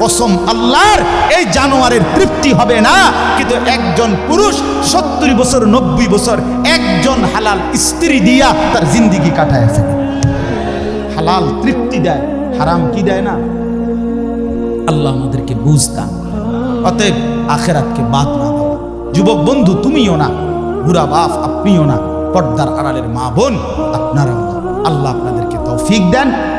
কসম, আল্লাহর এই জানোয়ারের তৃপ্তি হবে না। কিন্তু একজন পুরুষ সত্তর বছর, নব্বই বছর একজন হালাল স্ত্রী দিয়া তার জিন্দিগি কাটায় ফেলে। হালাল তৃপ্তি দেয়, হারাম কি দেয় না? আল্লাহ আমাদেরকে বুঝতাম অতএব আখেরাতকে বাদ না দাও। যুবক বন্ধু, তুমিও না। বুড়া বাপ, আপনিও না। পর্দার আড়ালের মা বোন, আপনারাও না। আল্লাহ আপনাদেরকে তৌফিক দেন।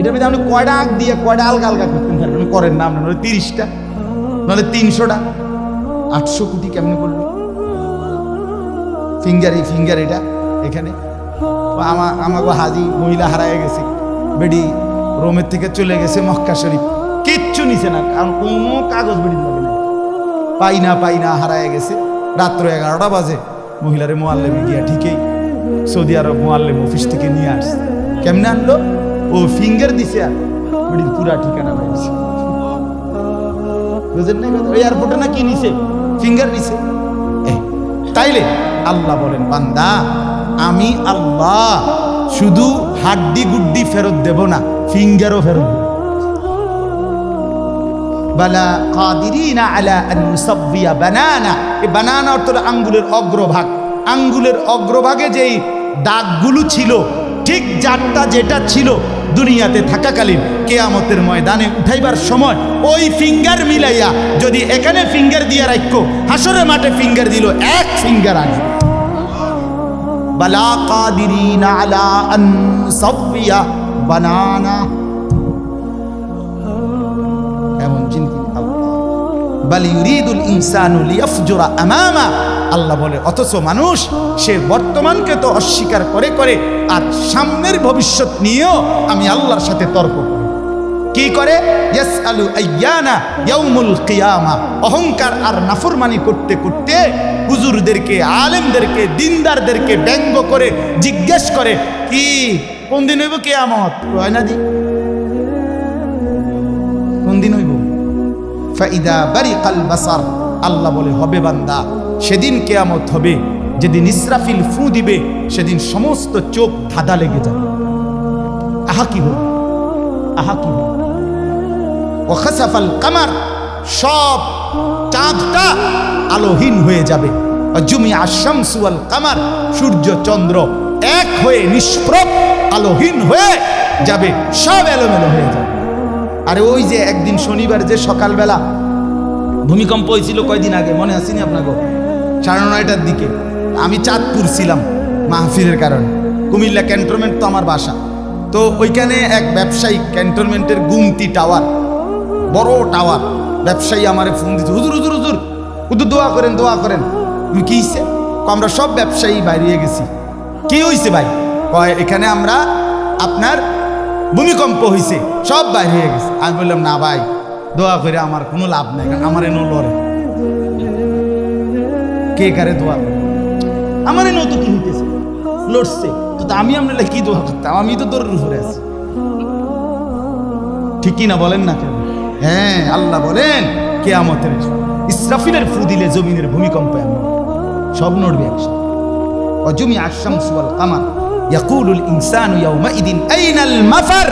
এটার মধ্যে আপনি কয়টা আগ দিয়ে কয়টা আলগা আলগা করতে পারবেন করেন না, আপনার তিরিশটা, নাহলে তিনশোটা। আটশো কোটি কেমনে করল ফিঙ্গার এই ফিঙ্গার এটা এখানে। তো আমা আমাকে হাজি মহিলা হারায় গেছে। বেডি রোমের থেকে চলে গেছে মক্কা শরীফ। কিচ্ছু নিছে না, কারণ কোনো কাগজ বেডি লাগে না পাই না পাই না, হারায় গেছে। রাত্র এগারোটা বাজে, মহিলারে মোয়াল্লেমে গিয়া ঠিকই সৌদি আরব মোয়াল্লেম অফিস থেকে নিয়ে আসছে। কেমনে আনলো? ও ফিঙ্গার দিছে আর। পুরা ঠিকানা পাইছে বুঝেন না কথা? ওই এয়ারপোর্টে না কি নিছে? ফিঙ্গার নিছে। তাইলে আল্লাহ বলেন, বান্দা, আমি আল্লাহ, শুধু হাড্ডি গুড্ডি ফেরত দেব না ফিঙ্গারও ফেরত দেব। বালা কাদিরিনা আলা আন নুসাব্বিয়া বানানা। এই বানানা অর্থ আঙ্গুলের অগ্রভাগ। আঙ্গুলের অগ্রভাগে যেই দাগগুলো ছিল, ঠিক যারটা যেটা ছিল দুনিয়াতে থাকাকালীন কেয়ামতের ময়দানে উঠাইবার সময় ওই ফিঙ্গার মিলাইয়া যদি এখানে ফিঙ্গার দিয়ে রাখো হাসরের মাঠে ফিঙ্গার দিল, এক ফিঙ্গার আনে বালা কাদিরিনা আলা আন নুসাব্বিয়া বানানা। এমন চিন্তিত বাল ইউরিদুল ইনসানু লিয়াফজুরা আমামা আল্লাহ বলে, অথচ মানুষ সে বর্তমানকে তো অস্বীকার করে করে, আর সামনের ভবিষ্যৎ নিয়েও আমি আল্লাহর সাথে তর্ক কি করে? অহংকার আর নাফরমানি করতে করতে হুজুরদেরকে, আলেমদেরকে, দিনদারদেরকে ব্যঙ্গ করে জিজ্ঞেস করে, কি, কোন দিন হইব কিয়ামত? না দি? কোন দিন হইব? ফাইদা বারিকাল বাসার। আল্লাহ বলে, হবে বান্দা, সেদিন কেয়ামত হবে, যেদিন ইসরাফিল ফু দিবে, সেদিন সমস্ত চোখ ধাঁধা লেগে যাবে। আহা কি হবে আহা কি হবে ওখাসাফাল কামার, সব চাঁদটা আলোহীন হয়ে যাবে। জুমি আশামসুয়াল কামার, সূর্য, চন্দ্র এক হয়ে নিষ্প্রভ আলোহীন হয়ে যাবে, সব এলোমেলো হয়ে যাবে। আরে ওই যে একদিন শনিবার যে সকালবেলা ভূমিকম্প হয়েছিল কয়দিন আগে, মনে আসেনি আপনাকে? সাড়ে নয়টার দিকে। আমি চাঁদপুর ছিলাম মাহফিলের কারণে। কুমিল্লা ক্যান্টনমেন্ট তো আমার বাসা। তো ওইখানে এক ব্যবসায়ী ক্যান্টনমেন্টের গুমতি টাওয়ার, বড় টাওয়ার, ব্যবসায়ী আমারে ফোন দিচ্ছে হুজুর হুজুর হুজুর শুধু দোয়া করেন দোয়া করেন। কি হইছে? আমরা সব ব্যবসায়ী বাইরে গেছি। কি হইছে ভাই? কয়, এখানে আমরা আপনার ভূমিকম্প হইছে, সব বাইরে গেছে। আমি বললাম, না ভাই দোয়া করে আমার কোনো লাভ নাই আমার এনো লড়ে। কে কারে দোয়া করে? আমার এনো তো কি হইতেছে? লড়ছে। তো আমি আপনার কি দোয়া করতাম? আমি তো দৌড়ের উপরে আছি। ঠিকই না বলেন না কেন? হ্যাঁ আল্লাহ বলেন, কেয়ামতের ইসরাফিলের ফু দিলে জমিনের ভূমিকম্প এমন। সব নড়বে একসাথে। অজমি আশামস ওয়াল কামার। ইয়াকুলুল ইনসানু ইয়াউমাইদিন আইনাল মাফার।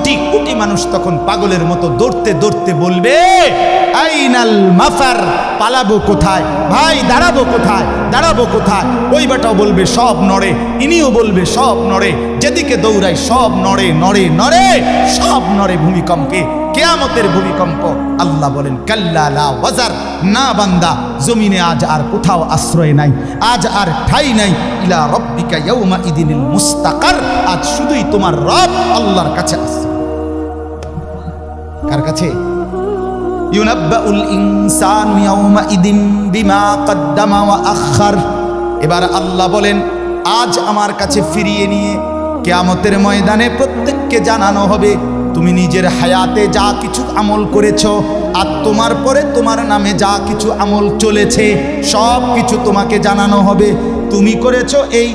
কোটি কোটি মানুষ তখন পাগলের মতো দৌড়তে দৌড়তে বলবে, আইনাল মাফার, পালাবো কোথায়? ভাই, দাঁড়াবো কোথায়? দাঁড়াবো কোথায়? ওই বেটাও বলবে, সব নড়ে। ইনিও বলবে, সব নড়ে। যেদিকে দৌড়ায়, সব নড়ে নড়ে নড়ে, সব নড়ে ভূমিকম্পে। কেয়ামতের ভূমিকম্প, আল্লাহ বলেন, কাল্লা ওয়াজার। না বান্দা, জমিনে আজ আর কোথাও আশ্রয় নাই, আজ আর ঠাই নাই। ইলা রব্বিকা ইয়াউমা ইদিনিল মুস্তাকার। আজ শুধুই তোমার রব আল্লাহর কাছে আছে ওয়া আখার এবার আল্লাহ বলেন, আজ আমার কাছে ফিরিয়ে নিয়ে কেয়ামতের ময়দানে প্রত্যেককে জানানো হবে, তুমি নিজের হায়াতে যা কিছু আমল করেছ আর তোমার পরে তোমার নামে যা কিছু আমল চলেছে, সব কিছু তোমাকে জানানো হবে। তুমি করেছ এই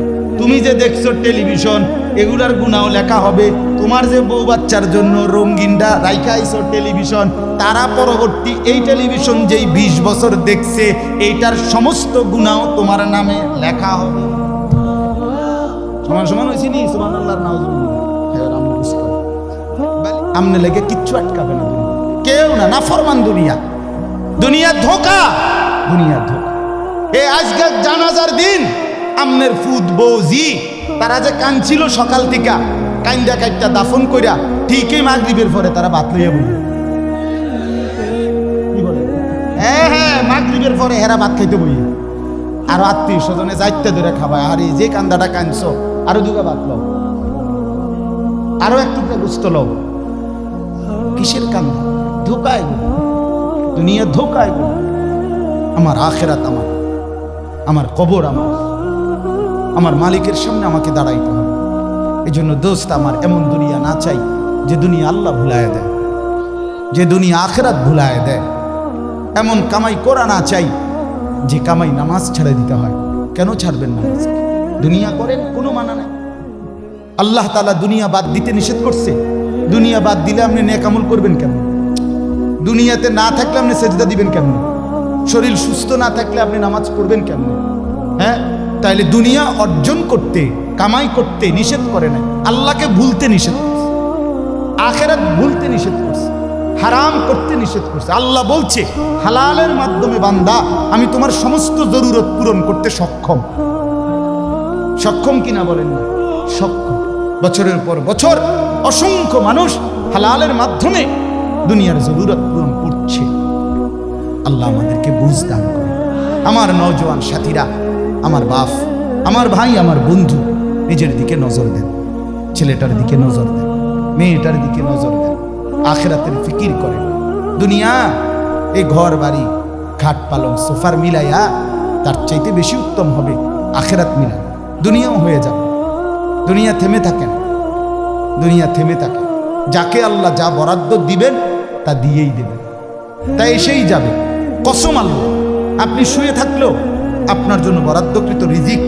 তুমি যে দেখছ টেলিভিশন, এগুলার গুণাও লেখা হবে। তোমার যে বউ বাচ্চার জন্য রঙ্গিনটা রাইখা টেলিভিশন, তারা পরবর্তী এই টেলিভিশন যেই বিশ বছর দেখছে, এইটার সমস্ত গুণাও তোমার নামে লেখা হবে। সমান সমান হয়েছে নি? আল্লাহর। আমনে লেগে কিচ্ছু আটকাবে না কেউ না না ফরমান দুনিয়া। দুনিয়া ধোকা দুনিয়া ধোকা। এ আজকের জানাজার দিন আমনের ফুদ বৌজি, তারা যে কাঁদছিল সকাল থেকে, কাইন্দা কাইটা দাফন কইরা ঠিকই মাগরিবের পরে তারা ভাত লইয়া বলি? হ্যাঁ হ্যাঁ মাগরিবের পরে হেরা ভাত খাইতে বই আর আত্মীয় স্বজনে যাইতে ধরে খাবায়, আর এই যে কান্দাটা কাঁদছ, আরও দুগা ভাত লও। আরও এক টুকরা গুস্ত লও। কিসের কান্দা? ধোকায় দুনিয়া ধোকায় আমার আখেরাত আমার আমার কবর আমার। আমার মালিকের সামনে আমাকে দাঁড়াইতে হবে। এই জন্য দোস্ত আমার এমন দুনিয়া না চাই যে দুনিয়া আল্লাহ ভুলায় দেয়, যে দুনিয়া আখেরাত ভুলায় দেয়। এমন কামাই করা না চাই যে কামাই নামাজ ছেড়ে দিতে হয়। কেন ছাড়বেন নামাজ দুনিয়া করেন, কোনো মানা নাই। আল্লাহ তালা দুনিয়া বাদ দিতে নিষেধ করছে। দুনিয়া বাদ দিলে আপনি নেকামল করবেন কেন দুনিয়াতে না থাকলে আপনি সেজদা দিবেন কেমন? শরীর সুস্থ না থাকলে আপনি নামাজ পড়বেন কেমন? হ্যাঁ? তাইলে দুনিয়া অর্জন করতে, কামাই করতে নিষেধ করে নাই। আল্লাহকে ভুলতে নিষেধ করছে। আখেরাত ভুলতে নিষেধ করছে। হারাম করতে নিষেধ করছে। আল্লাহ বলছে, হালালের মাধ্যমে বান্দা, আমি তোমার সমস্ত জরুরত পূরণ করতে সক্ষম। সক্ষম কিনা বলেন না? সক্ষম। বছরের পর বছর অসংখ্য মানুষ হালালের মাধ্যমে দুনিয়ার জরুরত পূরণ করছে। আল্লাহ আমাদেরকে বুঝ করে আমার নওজোয়ান সাথীরা আমার বাপ, আমার ভাই, আমার বন্ধু নিজের দিকে নজর দেন, ছেলেটার দিকে নজর দেন, মেয়েটার দিকে নজর দেন, আখেরাতের ফিকির করেন। দুনিয়া, এই ঘর, বাড়ি, খাট, পালং, সোফার মিলাইয়া তার চাইতে বেশি উত্তম হবে আখেরাত মিলান। দুনিয়াও হয়ে যাবে। দুনিয়া থেমে থাকেন দুনিয়া থেমে থাকে। যাকে আল্লাহ যা বরাদ্দ দিবেন, তা দিয়েই দেবেন। তা এসেই যাবে। কসম আল্লাহ। আপনি শুয়ে থাকলেও আপনার জন্য বরাদ্দকৃত রিজিক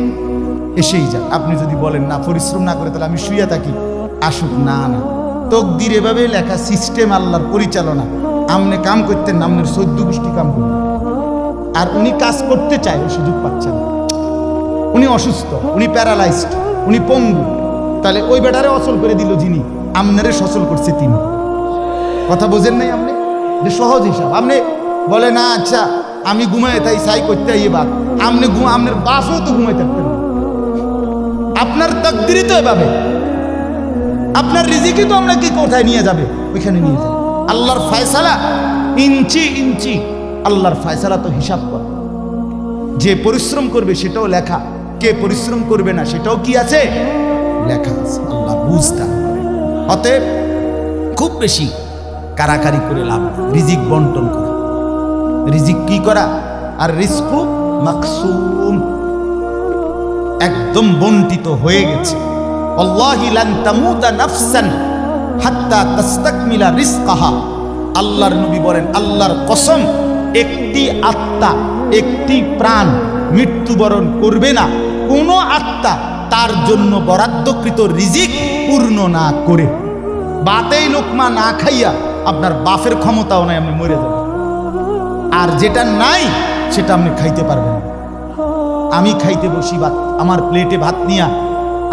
এসেই যান আপনি যদি বলেন, না, পরিশ্রম না করে তাহলে আমি শুয়ে থাকি। আসুক, না না। তকদির এভাবে লেখা সিস্টেম আল্লাহর পরিচালনা। আমনে কাম করতেন, আমনের সদ্য গোষ্ঠী কাম করতেন। আর উনি কাজ করতে চায় সুযোগ পাচ্ছেন উনি অসুস্থ, উনি প্যারালাইজড, উনি পঙ্গু। তাহলে ওই বেটারে অসল করে দিল যিনি, আমনারে সচল করছে তিনি। কথা বোঝেন নাই আপনি? যে সহজ হিসাব। আপনি বলে না আচ্ছা আমি ঘুমাই তাই, সাই করতে আইয়ে বাদ। আপনি ঘুম আপনার বাসও তো ঘুমাই থাকতেন আপনার তকদিরই তো এভাবে। আপনার রিজিকই তো আপনাকে কোথায় নিয়ে যাবে? ওইখানে নিয়ে যাবে। আল্লাহর ফায়সালা ইঞ্চি ইঞ্চি আল্লাহর ফায়সালা তো হিসাব করে। যে পরিশ্রম করবে সেটাও লেখা। কে পরিশ্রম করবে না সেটাও কি আছে? লেখা আছে। আল্লাহ বুঝতা অতএব খুব বেশি কারাকারি করে লাভ রিজিক বন্টন করা। রিজিক কি করা? আর রিস্কু মাকসুম। একদম বন্টিত হয়ে গেছে। আল্লাহি লান তামুতা নাফসান হাত্তা তাস্তাকমিলা রিজকাহা। আল্লাহর নবী বলেন, আল্লাহর কসম, একটি আত্মা, একটি প্রাণ মৃত্যুবরণ করবে না। কোনো আত্মা তার জন্য বরাদ্দকৃত রিজিক পূর্ণ না করে। বাতেই লোকমা না খাইয়া আপনার বাফের ক্ষমতাও নাই, আপনি মরে যাবেন। আর যেটা নাই সেটা আপনি খাইতে পারবেন। আমি খাইতে বসি ভাত, আমার প্লেটে ভাত নিয়া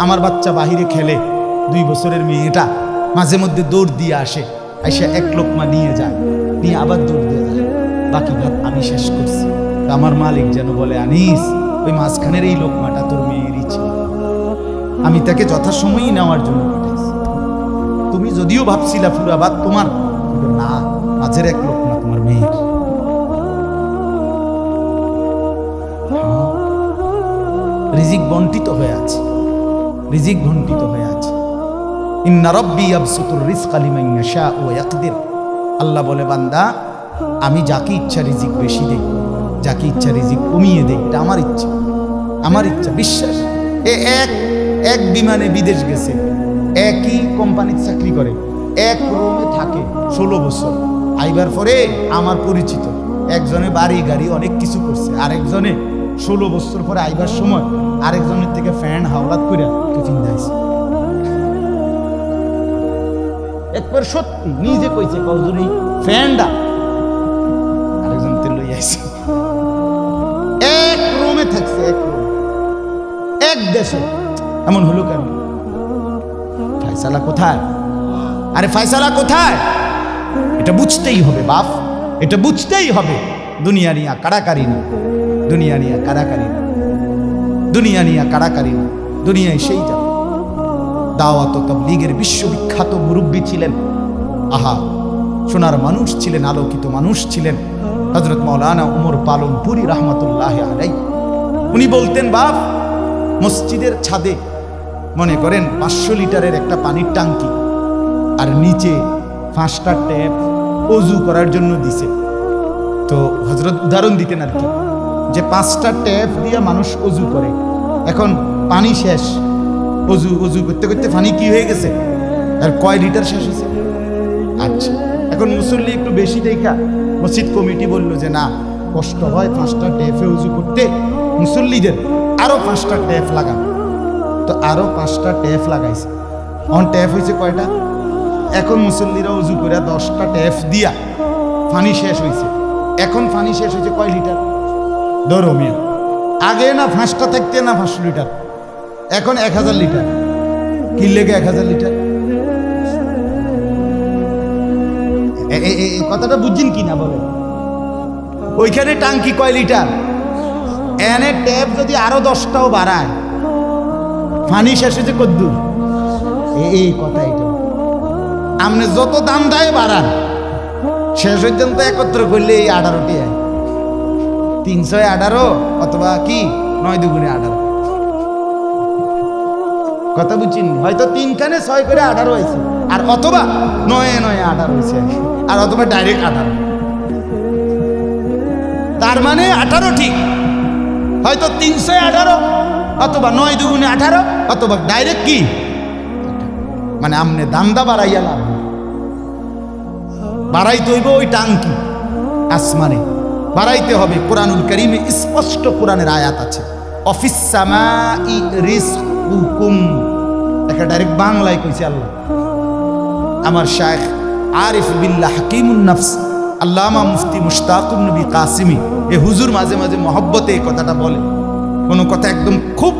আমার বাচ্চা বাহিরে খেলে, দুই বছরের মেয়েটা মাঝে মধ্যে দৌড় দিয়ে আসে এসে এক লোকমা নিয়ে যায়, নিয়ে আবার দৌড় দিয়ে যায়। বাকি ভাত আমি শেষ করছি। আমার মালিক যেন বলে, আনিস, ওই মাঝখানের এই লোকমাটা তোর মেয়েরই ছিল। আমি তাকে যথাসময়ই নেওয়ার জন্য পাঠাইছি। তুমি যদিও ভাবছিলা ভাত তোমার না, মাঝের এক রিজিক বন্টিত হয়ে আছে। রিজিক বন্টিত হয়ে আছে। ইন্না রব্বি আবসুতুর রিজকা লিমান ইয়াশা ওয়া ইয়াকদির। আল্লাহ বলে, বান্দা, আমি যাকে ইচ্ছা রিজিক বেশি দেই, যাকে ইচ্ছা রিজিক কমিয়ে দেই, এটা আমার ইচ্ছা। আমার ইচ্ছা, বিশ্বাস। এ এক এক বিমানে বিদেশ গেছে, একই কোম্পানিতে চাকরি করে, এক রুমে থাকে ষোলো বছর। আইবার পরে আমার পরিচিত, একজনে বাড়ি গাড়ি অনেক কিছু করছে, আরেকজনে ষোলো বছর পরে আইবার সময়। আরেকজনের থেকে ফ্যান হাওলাত করে টিফিন দেয়ছে একবার সত্যি নিজে কইছে কজুরি ফ্যানটা আরেকজন তে লই আইছে। এক রুমে থাকছে, এক রুমে। এক দেশে। এমন হলো কেন? ফায়সালা কোথায়? আরে ফায়সালা কোথায়? এটা বুঝতেই হবে, বাপ। এটা বুঝতেই হবে। দুনিয়া নিয়া কাড়াকারি না। দুনিয়া নিয়া কাড়াকারি না। দুনিয়া নিয়া কাড়াকারি না দুনিয়ায় সেই যাবে দাওয়াত তবলিগের বিশ্ববিখ্যাত মুরব্বী ছিলেন আহা, সোনার মানুষ ছিলেন, আলোকিত মানুষ ছিলেন হজরত মৌলানা উমর পালন পুরী রহমতুল্লাহ আলাই উনি বলতেন, বাপ, মসজিদের ছাদে মনে করেন পাঁচশো লিটারের একটা পানির টাঙ্কি আর নিচে পাঁচটা ট্যাপ অজু করার জন্য দিছে। তো হজরত উদাহরণ দিতেন আর কি। যে পাঁচটা ট্যাপ দিয়ে মানুষ অজু করে। এখন পানি শেষ। অজু অজু করতে করতে পানি কি হয়ে গেছে? আর কয় লিটার শেষ হয়েছে? আচ্ছা এখন মুসল্লি একটু বেশি দেখা। মসজিদ কমিটি বলল যে না, কষ্ট হয় পাঁচটা ট্যাপে উজু করতে। মুসল্লিদের আরও পাঁচটা ট্যাপ লাগান। তো আরও পাঁচটা ট্যাপ লাগাইছে। অন ট্যাপ হয়েছে কয়টা? এখন মুসল্লিরা উজু করে দশটা ট্যাপ দিয়া পানি শেষ হয়েছে। এখন পানি শেষ হয়েছে কয় লিটার? ধরো মিয়া। আগে না পাঁচটা থাকতে না পাঁচশো লিটার? এখন এক হাজার লিটার। কি লেগে এক হাজার লিটার? কথাটা বুঝছেন কি না বলে ওইখানে টাঙ্কি কয় লিটার? এনে ট্যাপ যদি আরও দশটাও বাড়ায় পানি শেষ হয়েছে কদ্দু এই কথা এটা। আপনি যত দাম দেয় বাড়ান। শেষ পর্যন্ত একত্র করলে এই আঠারোটি হয়। তিনশো আঠারো অথবা কি? নয় দুগুণে আঠারো কথা বুঝছেন? হয়তো তিনখানে ছয় করে আঠারো হয়েছে। আর অথবা নয়ে নয়ে আঠারো হয়েছে। আর অথবা ডাইরেক্ট আঠারো তার মানে আঠারো ঠিক। হয়তো তিনশো আঠারো অথবা নয় দুগুণে আঠারো অথবা ডাইরেক্ট কি? মানে আমনে দান্দা বাড়াইয়া লাভ। বাড়াইতে হইব ওই টাঙ্কি, আসমানে। বাড়াইতে হবে। কোরআনুল করিমে স্পষ্ট কোরআনের আয়াত আছে। অফিস সামাই রিজকুকুম। একটা ডাইরেক্ট বাংলায় কইছে আল্লাহ। আমার শায়েখ আরিফ বিল্লাহ হাকিমুন নফস, আল্লামা মুফতি মুশতাকুন নবী কাসিমি, এ হুজুর মাঝে মাঝে মহব্বতে এই কথাটা বলে। কোনো কথা একদম খুব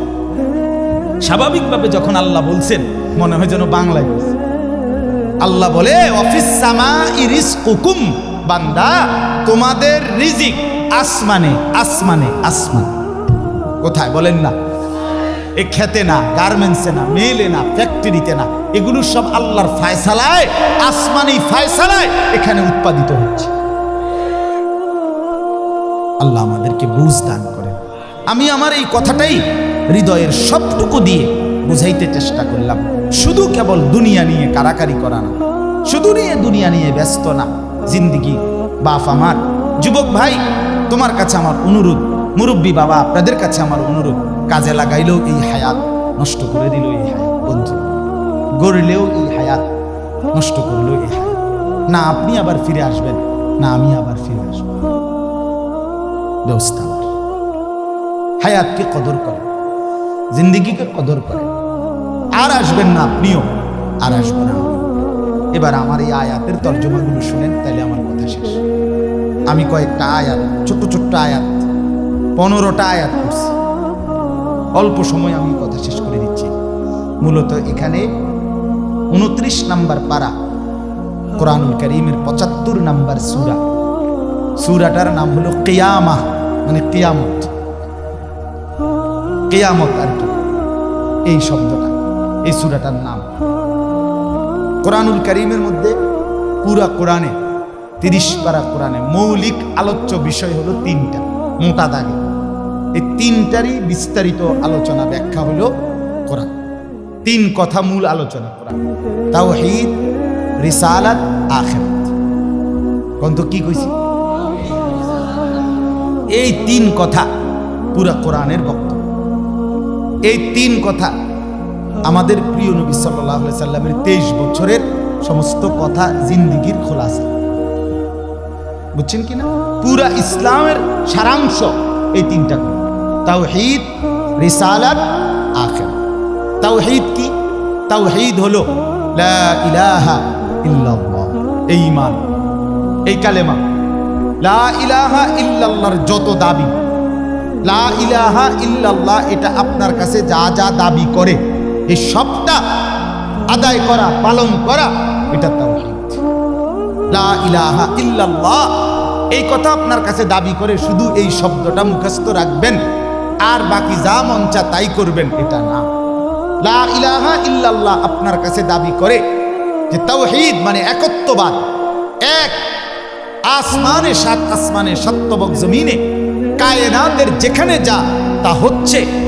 স্বাভাবিকভাবে যখন আল্লাহ বলছেন, মনে হয় যেন বাংলায় আল্লাহ বলে, অফিস সামা ইরিস কুকুম বান্দা, তোমাদের রিজিক আসমানে আসমানে, আসমান। কোথায় বলেন না? এ খেতে না, গার্মেন্টসে না, মেলে না, ফ্যাক্টরিতে না, এগুলো সব আল্লাহর ফায়সালায় আসমানি ফায়সালায় এখানে উৎপাদিত হচ্ছে। আল্লাহ আমাদেরকে বুঝ দান করেন। আমি আমার এই কথাটাই হৃদয়ের সবটুকু দিয়ে বুঝাইতে চেষ্টা করলাম। শুধু কেবল দুনিয়া নিয়ে কারাকারি করা না, শুধু নিয়ে দুনিয়া নিয়ে ব্যস্ত না জিন্দিগি। বাপ আমার, যুবক ভাই, তোমার কাছে আমার অনুরোধ। মুরব্বী বাবা, আপনাদের কাছে আমার অনুরোধ। কাজে লাগাইলেও এই হায়াত নষ্ট করে দিল এই হায়াত, বন্ধু। গড়লেও এই হায়াত নষ্ট করলেও এই হায়াত। না আপনি আবার ফিরে আসবেন, না আমি আবার ফিরে আসব। ব্যবস্থা আমার। হায়াতকে কদর করে, জিন্দিগিকে কদর করে। আর আসবেন না আপনিও, আর আসবেন না। এবার আমার এই আয়াতের তর্জমাগুলো শুনেন, তাহলে আমার কথা শেষ। আমি কয়েকটা আয়াত, ছোট্ট ছোট্ট আয়াত, পনেরোটা আয়াত করছি অল্প সময় আমি কথা শেষ করে দিচ্ছি মূলত এখানে উনত্রিশ নাম্বার পারা কোরআনুল করিমের পঁচাত্তর নাম্বার সুরা। সুরাটার নাম হলো কেয়ামা মানে কেয়ামত। কেয়ামত আর কি। এই শব্দটা, এই সুরাটার নাম। কোরআনুল করিমের মধ্যে পুরা কোরআনে, তিরিশ পারা কোরআনে মৌলিক আলোচ্য বিষয় হলো তিনটা মোটা দাগে এই তিনটারই বিস্তারিত আলোচনা ব্যাখ্যা হলো কোরআন। তিন কথা মূল আলোচনা কোরআন। তাওহীদ, রিসালাত, আখিরাত। কোন কি কইছি? এই তিন কথা পুরা কোরআনের বক্তব্য। এই তিন কথা আমাদের প্রিয় নবী সাল্লাহ সাল্লামের তেইশ বছরের সমস্ত কথা জিন্দিগির খোলাসা বুঝছেন কিনা পুরা ইসলামের সারাংশ এই তিনটা কথা তাওহীদ, রিসালাত আখির তাওহীদ কি? তাওহীদ হলো লা এই ঈমান এই কালেমা, লা ইলাহা ইল্লাল্লাহর যত দাবি, লা ইলাহা ইল্লাল্লাহ, এটা আপনার কাছে যা যা দাবি করে এই সবটা আদায় করা, পালন করা, এটা লা ইলাহা ইল্লাল্লাহ। এই কথা আপনার কাছে দাবি করে শুধু এই শব্দটা মুখস্থ রাখবেন। আর বাকি যা মন চা তাই করবেন, এটা না। লা ইলাহা ইল্লাল্লাহ আপনার কাছে দাবি করে যে তাওহীদ মানে একত্ববাদ। এক, আসমানে সাত, আসমানে সত্যবক জমিনে, কায়নাতের যেখানে যা, তা হচ্ছে।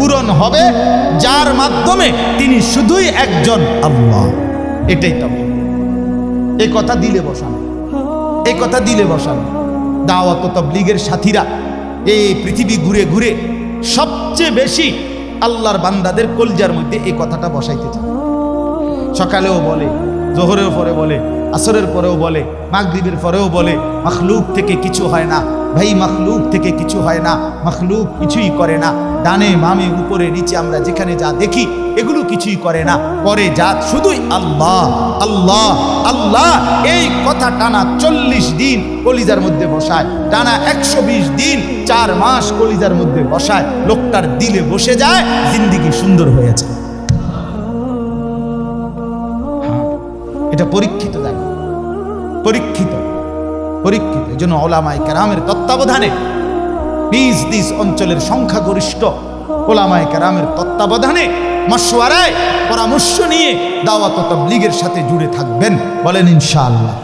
পূরণ হবে, যার মাধ্যমে তিনি শুধুই একজন আল্লাহ। এটাই তবে এই কথা দিলে বসানো। এই কথা দিলে বসানো। দাওয়াত তবলিগের সাথীরা এই পৃথিবী ঘুরে ঘুরে সবচেয়ে বেশি আল্লাহর বান্দাদের কলজার মধ্যে এই কথাটা বসাইতে চায়। সকালেও বলে, জোহরের পরে বলে, আসরের পরেও বলে, মাগরিবের পরেও বলে, মখলুক থেকে কিছু হয় না। ভাই, মখলুক থেকে কিছু হয় না। মখলুক কিছুই করে না। ডানে মামে উপরে নিচে আমরা যেখানে যা দেখি, এগুলো কিছুই করে না। করে যা শুধুই আল্লাহ আল্লাহ আল্লাহ, এই কথা টানা চল্লিশ দিন কলিজার মধ্যে বসায়, টানা একশো বিশ দিন চার মাস কলিজার মধ্যে বসায়, লোকটার দিলে বসে যায়, জিন্দিগি সুন্দর হয়েছে এটা পরীক্ষিত দেখো। পরীক্ষিত পরীক্ষিত। এই জন্য ওলামাই তত্ত্বাবধানে নিজ নিজ অঞ্চলের সংখ্যাগরিষ্ঠ ওলামায় কেরামের তত্ত্বাবধানে মশওয়ারায় পরামর্শ নিয়ে দাওয়াত তবলিগের সাথে জুড়ে থাকবেন। বলেন ইনশাআল্লাহ।